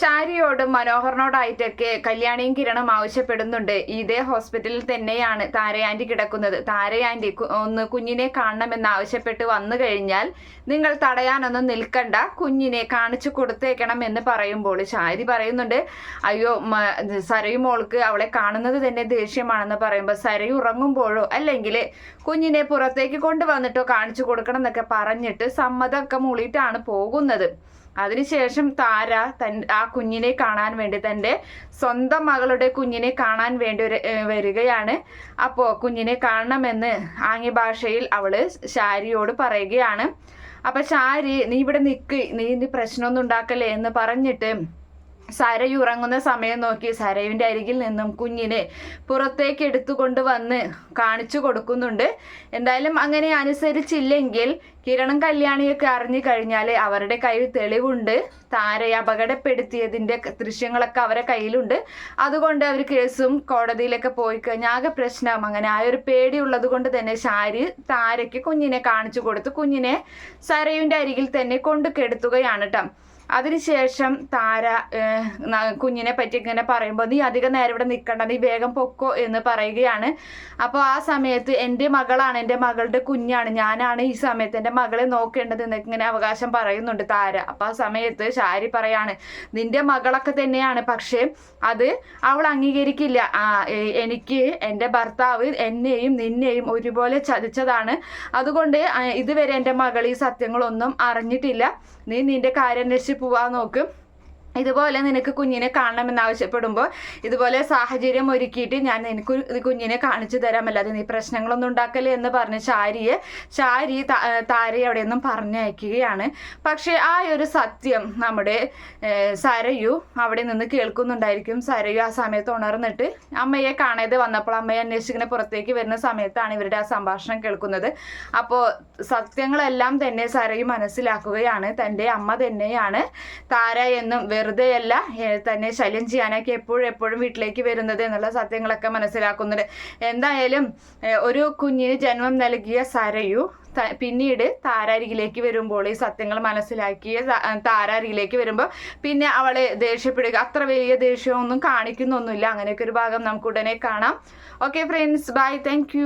ഷാരിയോടും മനോഹറിനോടായിട്ടൊക്കെ കല്യാണിയും കിരണം ആവശ്യപ്പെടുന്നുണ്ട്. ഇതേ ഹോസ്പിറ്റലിൽ തന്നെയാണ് താരയാന്റി കിടക്കുന്നത്. താരയാന്റി ഒന്ന് കുഞ്ഞിനെ കാണണമെന്ന് ആവശ്യപ്പെട്ട് വന്നു കഴിഞ്ഞാൽ നിങ്ങൾ തടയാനൊന്നും നിൽക്കണ്ട. കുഞ്ഞിനെ കാണിച്ചു കൊടുത്തേക്കണം എന്ന് പറയുമ്പോൾ ഷാരി പറയുന്നുണ്ട് അയ്യോ സരയു മോൾക്ക് അവളെ കാണുന്നത് തന്നെ ദേഷ്യമാണെന്ന് പറയുമ്പോൾ സരയു ഉറങ്ങുമ്പോഴോ അല്ലെങ്കിൽ കുഞ്ഞിനെ പുറത്തേക്ക് കൊണ്ടുവന്നിട്ടോ കാണിച്ചു കൊടുക്കണം എന്നൊക്കെ പറഞ്ഞിട്ട് സമ്മതമൊക്കെ മൂളിയിട്ടാണ് പോകുന്നത്. അതിനുശേഷം താര തൻ ആ കുഞ്ഞിനെ കാണാൻ വേണ്ടി തന്റെ സ്വന്തം മകളുടെ കുഞ്ഞിനെ കാണാൻ വേണ്ടി വരികയാണ്. അപ്പോൾ കുഞ്ഞിനെ കാണണമെന്ന് ആംഗ്യ ഭാഷയിൽ അവൾ ശാരിയോട് പറയുകയാണ്. അപ്പൊ ശാരി നീ ഇവിടെ നിൽക്ക് നീ പ്രശ്നമൊന്നും ഉണ്ടാക്കല്ലേ എന്ന് പറഞ്ഞിട്ട് സരയു ഉറങ്ങുന്ന സമയം നോക്കി സരയുവിന്റെ അരികിൽ നിന്നും കുഞ്ഞിനെ പുറത്തേക്ക് എടുത്തുകൊണ്ട് വന്ന് കാണിച്ചു കൊടുക്കുന്നുണ്ട്. എന്തായാലും അങ്ങനെ അനുസരിച്ചില്ലെങ്കിൽ കിരണം കല്യാണിയൊക്കെ അറിഞ്ഞു കഴിഞ്ഞാൽ അവരുടെ കയ്യിൽ തെളിവുണ്ട്. താരയെ അപകടപ്പെടുത്തിയതിന്റെ ദൃശ്യങ്ങളൊക്കെ അവരുടെ കയ്യിലുണ്ട്. അതുകൊണ്ട് അവർ കേസും കോടതിയിലൊക്കെ പോയി കഴിഞ്ഞാൽ ആകെ പ്രശ്നം. അങ്ങനെ ആ ഒരു പേടിയുള്ളത് കൊണ്ട് തന്നെ ഷാരി താരയ്ക്ക് കുഞ്ഞിനെ കാണിച്ചു കൊടുത്ത് കുഞ്ഞിനെ സരയുവിന്റെ അരികിൽ തന്നെ കൊണ്ടു കെടുത്തുകയാണ് കേട്ടോ. അതിനുശേഷം താര കുഞ്ഞിനെ പറ്റി ഇങ്ങനെ പറയുമ്പോൾ നീ അധികം നേരം ഇവിടെ നിൽക്കണ്ട നീ വേഗം പൊക്കോ എന്ന് പറയുകയാണ്. അപ്പോൾ ആ സമയത്ത് എന്റെ മകളാണ് എന്റെ മകളുടെ കുഞ്ഞാണ് ഞാനാണ് ഈ സമയത്ത് എന്റെ മകളെ നോക്കേണ്ടത് എന്നൊക്കെ ഇങ്ങനെ അവകാശം പറയുന്നുണ്ട് താര. അപ്പോൾ ആ സമയത്ത് ഷാരി പറയാണ് നിന്റെ മകളൊക്കെ തന്നെയാണ് പക്ഷേ അത് അവൾ അംഗീകരിക്കില്ല. എനിക്ക് എന്റെ ഭർത്താവ് എന്നെയും നിന്നെയും ഒരുപോലെ ചതിച്ചതാണ്. അതുകൊണ്ട് ഇതുവരെ എന്റെ മകൾ ഈ സത്യങ്ങളൊന്നും അറിഞ്ഞിട്ടില്ല. നീ നിന്റെ കാര്യം അന്വേഷിച്ച് പോവാൻ നോക്ക് ഇതുപോലെ നിനക്ക് കുഞ്ഞിനെ കാണണമെന്ന് ആവശ്യപ്പെടുമ്പോൾ ഇതുപോലെ സാഹചര്യം ഒരുക്കിയിട്ട് ഞാൻ നിനക്ക് കുഞ്ഞിനെ കാണിച്ചു തരാം. അല്ലാതെ നീ പ്രശ്നങ്ങളൊന്നും ഉണ്ടാക്കല്ലേ എന്ന് പറഞ്ഞ് ചാരിയെ ചാരി താരെ അവിടെ നിന്നും പറഞ്ഞയക്കുകയാണ്. പക്ഷേ ആ ഒരു സത്യം നമ്മുടെ സരയു അവിടെ നിന്ന് കേൾക്കുന്നുണ്ടായിരിക്കും. സരയു ആ സമയത്ത് ഉണർന്നിട്ട് അമ്മയെ കാണാതെ വന്നപ്പോൾ അമ്മയെ അന്വേഷിക്കുന്ന പുറത്തേക്ക് വരുന്ന സമയത്താണ് ഇവരുടെ ആ സംഭാഷണം കേൾക്കുന്നത്. അപ്പോൾ സത്യങ്ങളെല്ലാം തന്നെ സരയു മനസ്സിലാക്കുകയാണ്. തന്റെ അമ്മ തന്നെയാണ് താര എന്നും വെറുതെയല്ല തന്നെ ശല്യം ചെയ്യാനൊക്കെ എപ്പോഴും എപ്പോഴും വീട്ടിലേക്ക് വരുന്നത് എന്നുള്ള സത്യങ്ങളൊക്കെ മനസ്സിലാക്കുന്നുണ്ട്. എന്തായാലും ഒരു കുഞ്ഞിന് ജന്മം നൽകിയ സരയു പിന്നീട് താരാരികിലേക്ക് വരുമ്പോൾ ഈ സത്യങ്ങൾ മനസ്സിലാക്കിയ താരാരികിലേക്ക് വരുമ്പോൾ പിന്നെ അവളെ ദേഷ്യപ്പെടുക. അത്ര വലിയ ദേഷ്യമൊന്നും കാണിക്കുന്നൊന്നുമില്ല. അങ്ങനെയൊക്കെ ഒരു ഭാഗം നമുക്ക് ഉടനെ കാണാം. Okay friends bye thank